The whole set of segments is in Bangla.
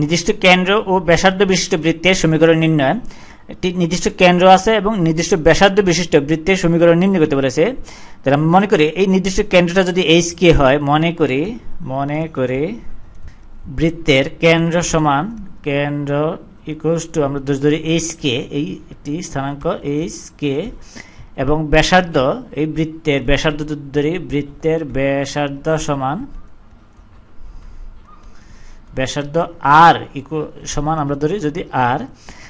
নির্দিষ্ট কেন্দ্র ও ব্যাসার্ধ বিশিষ্ট বৃত্তের সমীকরণ নির্ণয়। একটি নির্দিষ্ট কেন্দ্র আছে এবং নির্দিষ্ট ব্যাসার্ধ বিশিষ্ট বৃত্তের সমীকরণ নির্ণয় করতে বলেছে। তাহলে মনে করি এই নির্দিষ্ট কেন্দ্রটা যদি এইচ কে হয়, মনে করি মনে করি বৃত্তের কেন্দ্র সমান কেন্দ্র ইকুয়ালস টু আমরা ধরে, ধরি এইচ কে এই একটি স্থানাঙ্ক এইচ কে এবং ব্যাসার্ধ, এই বৃত্তের ব্যাসার্ধ ধরি, বৃত্তের ব্যাসার্ধ সমান ব্যাসার্ধ আর ইকু সমান আমরা ধরি যদি আর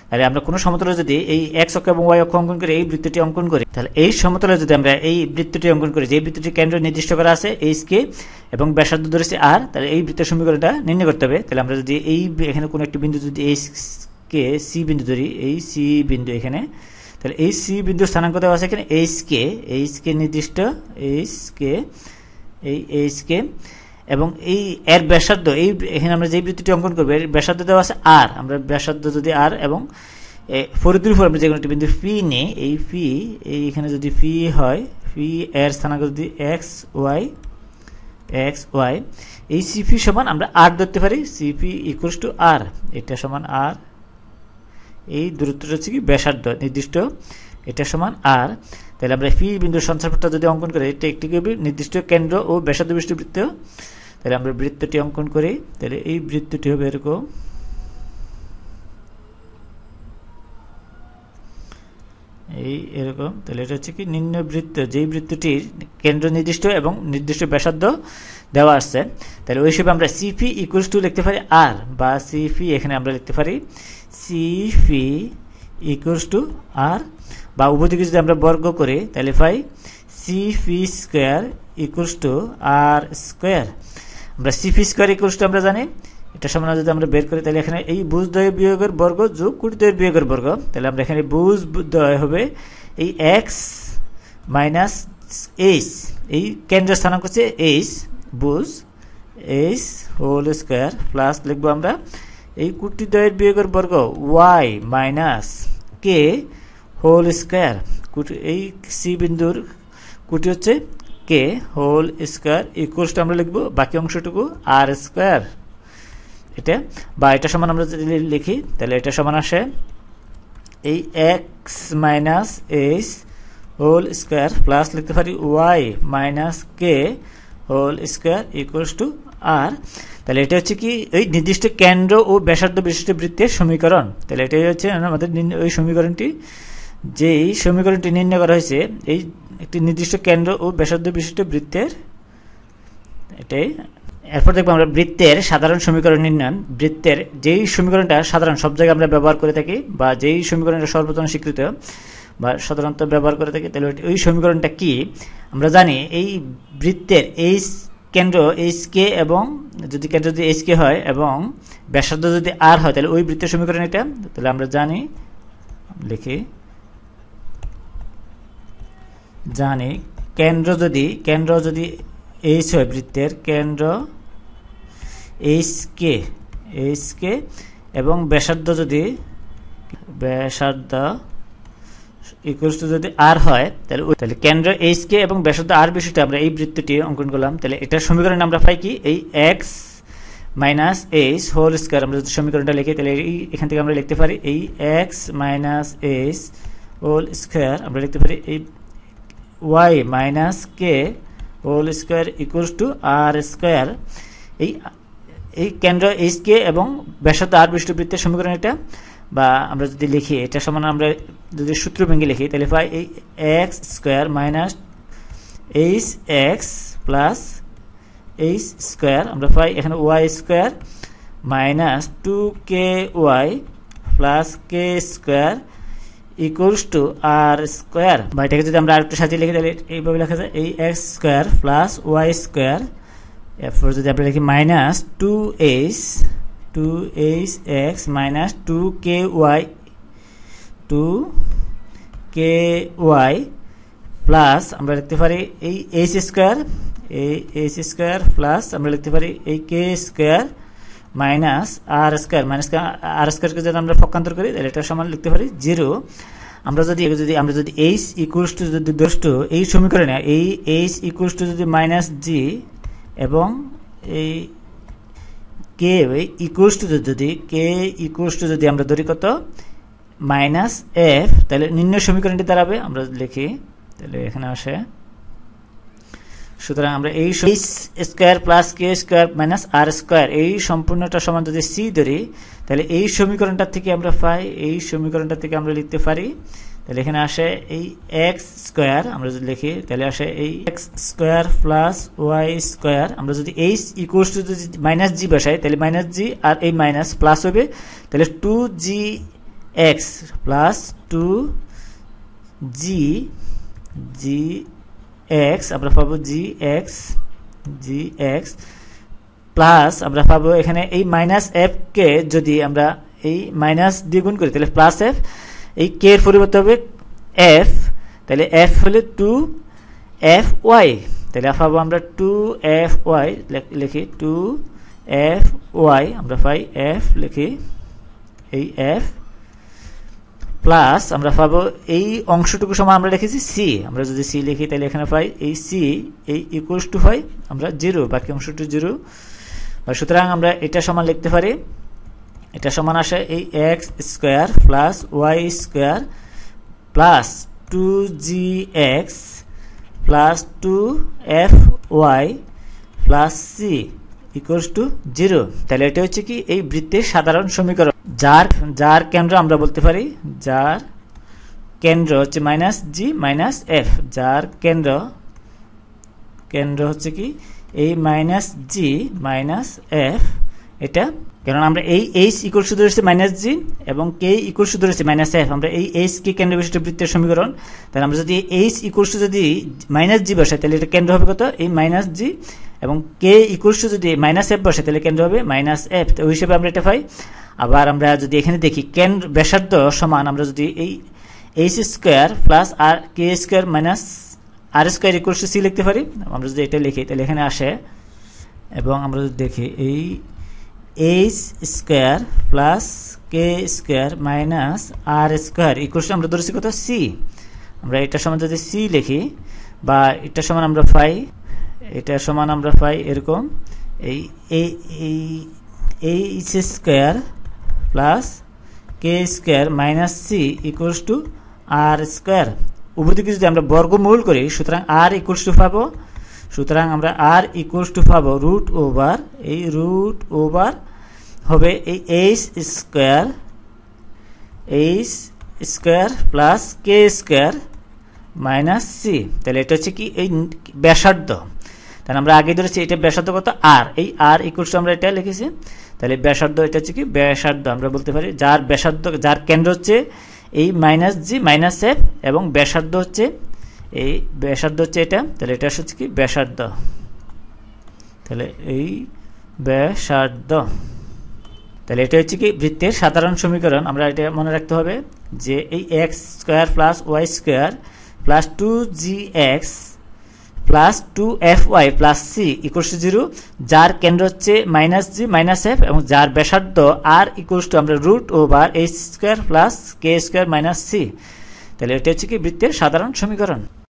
তাহলে আমরা কোনো সমতলে যদি এই এক্স অক্ষ এবং ওয়াই অক্ষ অঙ্কন করে, এই বৃত্তটি অঙ্কন করি, তাহলে এই সমতলে যদি আমরা এই বৃত্তটি অঙ্কন করি, যে বৃত্তটি কেন্দ্র নির্দিষ্ট করা আছে এইচ কে এবং ব্যাসার্ধ ধরেছে আর তাহলে এই বৃত্তের সমীকরণটা নির্ণয় করতে হবে। তাহলে আমরা যদি এই এখানে কোনো একটি বিন্দু যদি এইচ কে সি বিন্দু ধরি, এই সি বিন্দু এখানে, তাহলে এই সি বিন্দু স্থানাঙ্ক দেওয়া আছে এখানে এইচ কে এইচ কে নির্দিষ্ট এইচ কে, এই এইচ কে এবং এই এর ব্যাসার্ধ, এই এখানে আমরা যে বৃত্তটি অঙ্কন করব, এর ব্যাসার্ধ দেওয়া আছে আর আমরা ব্যাসার্ধ যদি আর এবং ফরিদুর উপর আমরা যে কোনো একটি বিন্দু ফি নিই, এই ফি এই এখানে যদি ফি হয় ফি এর স্থানাঙ্ক যদি এক্স ওয়াই এক্স ওয়াই এই সিপি সমান আমরা আর ধরতে পারি সিপি ইকুয়ালস টু আর এটা সমান আর এই দূরত্বটা হচ্ছে কি ব্যাসার্ধ, নির্দিষ্ট। এটা সমান আর তাহলে আমরা ফি বিন্দুর সঞ্চারপথটা যদি অঙ্কন করি, এটা একটি নির্দিষ্ট কেন্দ্র ও ব্যাসার্ধ বিশিষ্ট বৃত্ত। তাহলে আমরা বৃত্তটি অঙ্কন করি। তাহলে এই বৃত্তটি হবে এরকম। এই এরকম। তাহলে এটা হচ্ছে কি নিম্ন বৃত্ত। যেই বৃত্তটির কেন্দ্র নির্দিষ্ট এবং নির্দিষ্ট ব্যাসার্ধ দেওয়া আসছে তাহলে ওই হিসেবে আমরা সিপি ইকুয়ালস টু লিখতে পারি আর বা সিপি এখানে আমরা লিখতে পারি সিপি ইকুয়ালস টু আর বা উভয়দিকে যদি আমরা বর্গ করি, তাহলে পাই C F square equals to R square আমরা C F square equals to আমরা জানি। এটা সমান যদি আমরা বের করি, তাহলে এখানে এই বুঝ দয় বিয়োগের বর্গ যোগ কুড়ি দয়ের বিয়োগের বর্গ। তাহলে আমরা এখানে বুঝ দয় হবে এই এক্স মাইনাস এইচ এই কেন্দ্র স্থানাঙ্ক হচ্ছে এইচ বুঝ এইচ হোল স্কোয়ার প্লাস লিখব আমরা এই কুটি দয়ের বিয়োগের বর্গ Y minus K whole square কুটি এই সি বিন্দুর কুটি হচ্ছে কে হোল স্কোয়ার ইকুয়ালস আমরা লিখব, বাকি অংশটুকু আর স্কোয়ার। এটা, বা এটা সমান আমরা যদি লিখি, তাহলে এটা সমান আসে এই X minus H whole square plus লিখতে পারি Y minus K whole square equals to R তাহলে এটা হচ্ছে কি ওই নির্দিষ্ট কেন্দ্র ও ব্যাসার্ধ বিশিষ্ট বৃত্তের সমীকরণ। তাহলে এটাই হচ্ছে আমাদের ওই সমীকরণটি। যেই সমীকরণটি নির্ণয় করা হয়েছে, এই একটি নির্দিষ্ট কেন্দ্র ও ব্যাসার্ধ বিশিষ্ট বৃত্তের এটাই। এরপর দেখব আমরা বৃত্তের সাধারণ সমীকরণ নির্ণয়। বৃত্তের যেই সমীকরণটা সাধারণ, সব জায়গায় আমরা ব্যবহার করে থাকি, বা যেই সমীকরণটা সর্বপ্রথম স্বীকৃত, বা সাধারণত ব্যবহার করে থাকি, তাহলে ওই সমীকরণটা কি? আমরা জানি এই বৃত্তের এই কেন্দ্র এইচ কে এবং যদি কেন্দ্র যদি এইচ কে হয় এবং ব্যাসার্ধ যদি আর হয়, তাহলে ওই বৃত্তের সমীকরণ এটা। তাহলে আমরা জানি, লিখি। জানি। কেন্দ্র যদি কেন্দ্র যদি এইচ হয় বৃত্তের, কেন্দ্র এইচ কে এইচ কে এবং ব্যাসার্ধ যদি, ব্যাসার্ধ ইকুয়ালস টু যদি আর হয়, তাহলে তাহলে কেন্দ্র এইচ কে এবং ব্যাসার্ধ আর বিষয়টা আমরা এই বৃত্তটি অঙ্কন করলাম। তাহলে এটার সমীকরণ আমরা পাই কি? এই X minus H whole square আমরা যদি সমীকরণটা লিখি, তাহলে এই এখান থেকে আমরা লিখতে পারি এই X minus H whole square আমরা লিখতে পারি এই Y minus K whole square equals to R square এই এই কেন্দ্র এইচ কে এবং ব্যাসার্ধ আর বৃষ্টিবৃত্তের সমীকরণ এটা। বা আমরা যদি লিখি, এটা সমান আমরা যদি সূত্র ভেঙে লিখি, তাহলে পাই এই X square minus H X plus H square আমরা পাই এখানে Y square minus two K Y plus K square equals to R square, বা এটাকে যদি আমরা আরেকটু সাজিয়ে লিখি, তাহলে এইভাবে লেখা যায়, এই X square plus Y square, এরপর যদি আমরা লিখি minus two H two H X minus two K Y, two K Y plus আমরা লিখতে পারি এই এইচ স্কোয়ার, এই এইচ স্কোয়ার প্লাস আমরা লিখতে পারি এই K square minus R square, minus R স্কোয়ারকে যদি আমরা পক্ষান্তর করি, তাহলে এটা সমান লিখতে পারি জিরো। আমরা যদি যদি, আমরা যদি এইচ ইকুয়ালস টু যদি দোষ্ট এই সমীকরণে এই এইচ ইকুয়ালস টু যদি মাইনাস জি এবং এই কে ইকুয়ালস টু যদি কে ইকুয়ালস টু যদি আমরা ধরি কত? মাইনাস এফ তাহলে নিম্ন সমীকরণটি দাঁড়াবে, আমরা লিখি, তাহলে এখানে আসে সুতরাং আমরা এই square plus K square minus R square এই সম্পূর্ণটা সমান যদি সি ধরি, তাহলে এই সমীকরণটা থেকে আমরা পাই, এই সমীকরণটা থেকে আমরা লিখতে পারি। তাহলে এখানে আসে এই এক্স স্কোয়ার আমরা যদি লিখি, তাহলে আসে এই X square plus Y square আমরা যদি এইচ ইকুয়ালস টু যদি মাইনাস জি বসাই, তাহলে মাইনাস জি আর এই মাইনাস প্লাস হবে, তাহলে two G X plus two G G X আমরা পাবো G X G X plus আমরা পাবো এখানে এই মাইনাস এফ কে যদি আমরা এই মাইনাস দিয়ে গুণ করি, তাহলে প্লাস এফ এই কে এর পরিবর্তে হবে এফ তাহলে এফ হলে টু এফ ওয়াই তাহলে পাবো আমরা টু এফ ওয়াই লিখি টু এফ ওয়াই আমরা পাই এফ লিখি এই এফ প্লাস আমরা পাবো এই অংশটুকু সময় আমরা লিখেছি সি আমরা যদি সি লিখি, তাহলে এখানে পাই এই সি এই ইকুয়ালস টু হয়, আমরা জিরো বাকি অংশটু জিরো সুতরাং আমরা এটা সমান লিখতে পারি। এটা সমান আসে এই X square plus Y square plus two G X plus two F Y plus C equals to zero তাহলে এটা হচ্ছে কি? এই বৃত্তের সাধারণ সমীকরণ। যার যার কেন্দ্র আমরা বলতে পারি, যার কেন্দ্র হচ্ছে মাইনাস জি মাইনাস এফ যার কেন্দ্র কেন্দ্র হচ্ছে কি? এই মাইনাস জি মাইনাস এফ এটা, কারণ আমরা এই এইচ ইকুয়াল টু ধরেছি মাইনাস জি এবং কে ইকুয়াল টু ধরেছি মাইনাস এফ আমরা এই এইচ কে কেন্দ্র বিশিষ্ট বৃত্তের সমীকরণ, তাহলে আমরা যদি এইচ ইকুয়াল যদি মাইনাস জি বসাই, তাহলে এটা কেন্দ্র হবে কত? এই মাইনাস জি এবং কে ইকুয়াল যদি মাইনাস এফ বসে তাহলে কেন্দ্র হবে মাইনাস এফ তো ওই হিসেবে আমরা এটা পাই। আবার আমরা যদি এখানে দেখি, কেন ব্যাসার্ধ সমান আমরা যদি এই H square plus R K square minus R square equal to C লিখতে পারি, আমরা যদি এটা লিখি, তাহলে এখানে আসে, এবং আমরা যদি দেখি এই H square plus K square minus R square equal আমরা ধরেছি কত সি আমরা এটা সমান যদি সি লিখি, বা এটা সমান আমরা পাই, এটা সমান আমরা পাই এরকম, এই এই H square plus K square minus C equals to R square উভয়দিকে যদি আমরা বর্গমূল করি, সুতরাং আর ইকুয়ালস টু পাবো। সুতরাং আমরা আর ইকুয়ালস টু পাবো রুট ওভার এই রুট ওভার হবে এই H square H square plus K square minus C তাহলে এটা হচ্ছে কি, এই ব্যাসার্ধ। তাহলে আমরা আগে ধরেছি এটা ব্যাসার্ধ কত? আর এই আর ইকুয়ালস আমরা এটা লিখেছি। তাহলে ব্যাসার্ধ এটা হচ্ছে কি? ব্যাসার্ধ, আমরা বলতে পারি যার ব্যাসার্ধ, যার কেন্দ্র হচ্ছে এই মাইনাস জি মাইনাস এফ এবং ব্যাসার্ধ হচ্ছে এই ব্যাসার্ধ হচ্ছে এটা। তাহলে এটা হচ্ছে কি? ব্যাসার্ধ। তাহলে এই ব্যাসার্ধ। তাহলে এটা হচ্ছে কি? বৃত্তের সাধারণ সমীকরণ। আমরা এটা মনে রাখতে হবে যে এই X square plus Y square plus two G X plus two F Y plus C equals to zero যার কেন্দ্র হচ্ছে মাইনাস জি মাইনাস এফ এবং যার ব্যাসার্ধ আর ইকুয়ালস টু আমরা root over H square plus K square minus C তাহলে এটা হচ্ছে কি বৃত্তের সাধারণ সমীকরণ।